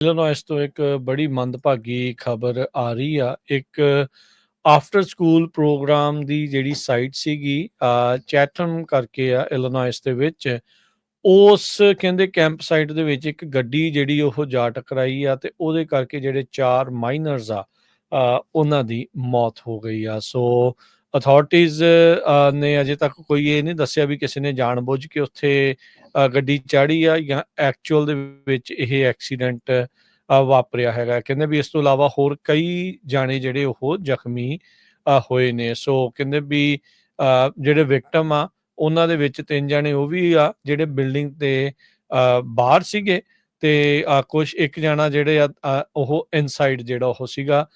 Illinois ਤੋਂ ਇੱਕ ਬੜੀ ਮੰਦਭਾਗੀ ਖਬਰ ਆ ਰਹੀ ਆ ਇੱਕ ਆਫਟਰ ਸਕੂਲ ਪ੍ਰੋਗਰਾਮ ਦੀ ਜਿਹੜੀ ਸਾਈਟ ਸੀਗੀ ਚੈਟਮ ਕਰਕੇ ਆ ਇਲੀਨੋਇਸ ਦੇ ਵਿੱਚ ਉਸ ਕਹਿੰਦੇ ਕੈਂਪ ਸਾਈਟ ਦੇ ਵਿੱਚ ਇੱਕ ਗੱਡੀ ਜਿਹੜੀ ਉਹ ਜਾ ਟਕਰਾਈ ਆ ਤੇ ਉਹਦੇ ਕਰਕੇ ਜਿਹੜੇ ਚਾਰ ਮਾਈਨਰਸ ਆ ਉਹਨਾਂ ਦੀ ਮੌਤ ਹੋ ਗਈ ਆ ਸੋ ਅਥਾਰਟੀਆਂ ਨੇ ਅਜੇ ਤੱਕ ਕੋਈ ਇਹ ਨਹੀਂ ਦੱਸਿਆ ਵੀ ਕਿਸੇ ਨੇ ਜਾਣਬੁੱਝ ਕੇ ਉੱਥੇ ਗੱਡੀ ਚਾੜੀ ਆ ਜਾਂ ਐਕਚੁਅਲ ਦੇ ਵਿੱਚ ਇਹ ਐਕਸੀਡੈਂਟ ਵਾਪਰਿਆ ਹੈਗਾ। ਕਹਿੰਦੇ ਵੀ ਇਸ ਤੋਂ ਇਲਾਵਾ ਹੋਰ ਕਈ ਜਾਣੇ ਜਿਹੜੇ ਉਹ ਜ਼ਖਮੀ ਹੋਏ ਨੇ। ਸੋ ਕਹਿੰਦੇ ਵੀ ਅ, ਜਿਹੜੇ ਵਿਕਟਮ ਆ ਉਹਨਾਂ ਦੇ ਵਿੱਚ ਤਿੰਨ ਜਾਣੇ ਉਹ ਵੀ ਆ ਜਿਹੜੇ ਬਿਲਡਿੰਗ ਤੇ ਅ, ਬਾਹਰ ਸੀਗੇ। ਤੇ ਕੁਝ ਇੱਕ ਜਣਾ ਜਿਹੜੇ ਆ ਉਹ ਇਨਸਾਈਡ ਜਿਹੜਾ ਉਹ ਸੀਗਾ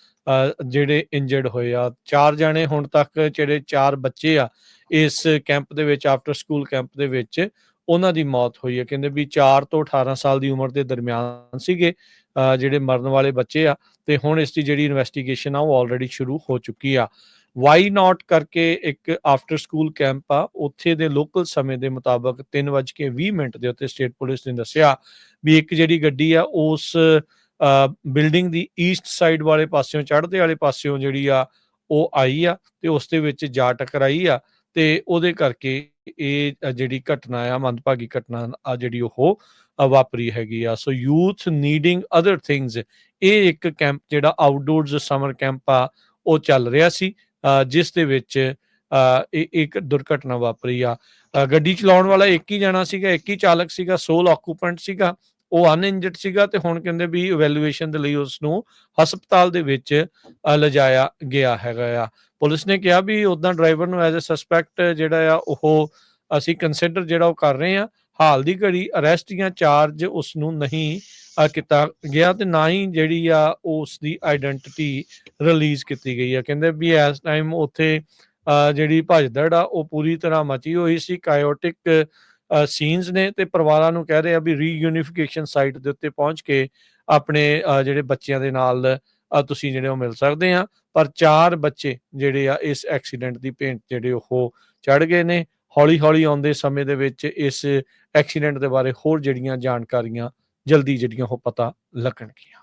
ਜਿਹੜੇ ਇੰਜਰਡ ਹੋਏ ਆ। ਚਾਰ ਜਣੇ ਹੁਣ ਤੱਕ ਜਿਹੜੇ ਚਾਰ ਬੱਚੇ ਆ, ਇਸ ਕੈਂਪ ਦੇ ਵਿੱਚ ਆਫਟਰ ਸਕੂਲ ਕੈਂਪ ਦੇ ਵਿੱਚ, ਉਹਨਾਂ ਦੀ ਮੌਤ ਹੋਈ ਹੈ। ਕਹਿੰਦੇ ਵੀ 4 ਤੋਂ 18 ਸਾਲ ਦੀ ਉਮਰ ਦੇ ਦਰਮਿਆਨ ਸੀਗੇ ਜਿਹੜੇ ਮਰਨ ਵਾਲੇ ਬੱਚੇ ਆ। ਤੇ ਹੁਣ ਇਸ ਦੀ ਜਿਹੜੀ ਇਨਵੈਸਟੀਗੇਸ਼ਨ ਆ, ਉਹ ਆਲਰੇਡੀ ਸ਼ੁਰੂ ਹੋ ਚੁੱਕੀ ਆ। ਵਾਈ ਨਾਟ ਕਰਕੇ ਇੱਕ ਆਫਟਰ ਸਕੂਲ ਕੈਂਪ ਆ, ਉੱਥੇ ਦੇ ਲੋਕਲ ਸਮੇਂ ਦੇ ਮੁਤਾਬਕ 3:20 ਮਿੰਟ ਦੇ ਉੱਤੇ ਸਟੇਟ ਪੁਲਿਸ ਨੇ ਦੱਸਿਆ ਵੀ ਇੱਕ ਜਿਹੜੀ ਗੱਡੀ ਆ, ਉਸ ਬਿਲਡਿੰਗ ਦੀ ਈਸਟ ਸਾਈਡ ਵਾਲੇ ਪਾਸਿਓਂ, ਚੜ੍ਹਦੇ ਵਾਲੇ ਪਾਸਿਓਂ ਜਿਹੜੀ ਆ, ਉਹ ਆਈ ਆ ਤੇ ਉਸ ਦੇ ਵਿੱਚ ਜਾ ਟਕਰਾਈ ਆ ਤੇ ਉਹਦੇ ਕਰਕੇ ਇਹ ਜਿਹੜੀ ਘਟਨਾ ਆ, ਮੰਦਭਾਗੀ ਘਟਨਾ ਆ ਜਿਹੜੀ ਉਹ ਵਾਪਰੀ ਹੈਗੀ ਆ। So youth needing other things ਇਹ ਇੱਕ ਕੈਂਪ ਜਿਹੜਾ ਆਊਟਡੋਰਸ ਸਮਰ ਕੈਂਪ ਆ, ਉਹ ਚੱਲ ਰਿਹਾ ਸੀ ਜਿਸ ਦੇ ਵਿੱਚ ਇਹ ਇੱਕ ਦੁਰਘਟਨਾ ਵਾਪਰੀ ਆ। ਗੱਡੀ ਚਲਾਉਣ ਵਾਲਾ ਇੱਕ ਹੀ ਜਣਾ ਸੀਗਾ ਇੱਕ ਹੀ ਚਾਲਕ ਸੀਗਾ ਸੋਲ ਆਕੂਪੈਂਟ ਸੀਗਾ ਉਹ ਅਨਇੰਜਰਡ ਸੀਗਾ ਤੇ ਹੁਣ ਕਹਿੰਦੇ ਵੀ ਇਵੈਲੂਏਸ਼ਨ ਦੇ ਲਈ ਉਸ ਨੂੰ ਹਸਪਤਾਲ ਦੇ ਵਿੱਚ ਅ, ਲਿਜਾਇਆ ਗਿਆ ਹੈਗਾ ਆ। ਪੁਲਿਸ ਨੇ ਕਿਹਾ ਵੀ ਉਦਾਂ ਡਰਾਈਵਰ ਨੂੰ ਐਜ਼ ਅ ਸਸਪੈਕਟ ਜਿਹੜਾ ਆ ਉਹ ਅਸੀਂ ਕੰਸੀਡਰ ਜਿਹੜਾ ਉਹ ਕਰ ਰਹੇ ਆ ਹਾਲ ਦੀ ਘੜੀ ਅਰੈਸਟ ਜਾਂ ਚਾਰਜ ਉਸ ਨੂੰ ਨਹੀਂ ਕੀਤਾ ਗਿਆ ਤੇ ਨਾ ਹੀ ਜਿਹੜੀ ਆ ਉਸ ਦੀ ਆਇਡੈਂਟੀਟੀ ਰਿਲੀਜ਼ ਕੀਤੀ ਗਈ ਆ। ਕਹਿੰਦੇ ਵੀ ਇਸ ਟਾਈਮ ਉੱਥੇ ਜਿਹੜੀ ਭਜਦੜ ਆ, ਉਹ ਪੂਰੀ ਤਰ੍ਹਾਂ ਮਚੀ ਹੋਈ ਸੀ ਕਾਇਓਟਿਕ ਸੀਨਸ ਨੇ ਤੇ ਪਰਿਵਾਰਾਂ ਨੂੰ ਕਹਿ ਰਹੇ ਆ ਵੀ ਰੀਯੂਨੀਫਿਕੇਸ਼ਨ ਸਾਈਟ ਦੇ ਉੱਤੇ ਪਹੁੰਚ ਕੇ ਆਪਣੇ ਜਿਹੜੇ ਬੱਚਿਆਂ ਦੇ ਨਾਲ ਤੁਸੀਂ ਜਿਹੜੇ ਉਹ ਮਿਲ ਸਕਦੇ ਆ। ਪਰ ਚਾਰ ਬੱਚੇ ਜਿਹੜੇ ਆ ਇਸ ਐਕਸੀਡੈਂਟ ਦੀ ਭੇਂਟ ਜਿਹੜੇ ਉਹ ਚੜ ਗਏ ਨੇ। ਹੌਲੀ ਹੌਲੀ ਆਉਂਦੇ ਸਮੇਂ ਦੇ ਵਿੱਚ ਇਸ ਐਕਸੀਡੈਂਟ ਦੇ ਬਾਰੇ ਹੋਰ ਜਿਹੜੀਆਂ ਜਾਣਕਾਰੀਆਂ ਜਲਦੀ ਜਿਹੜੀਆਂ ਉਹ ਪਤਾ ਲੱਗਣਗੀਆਂ।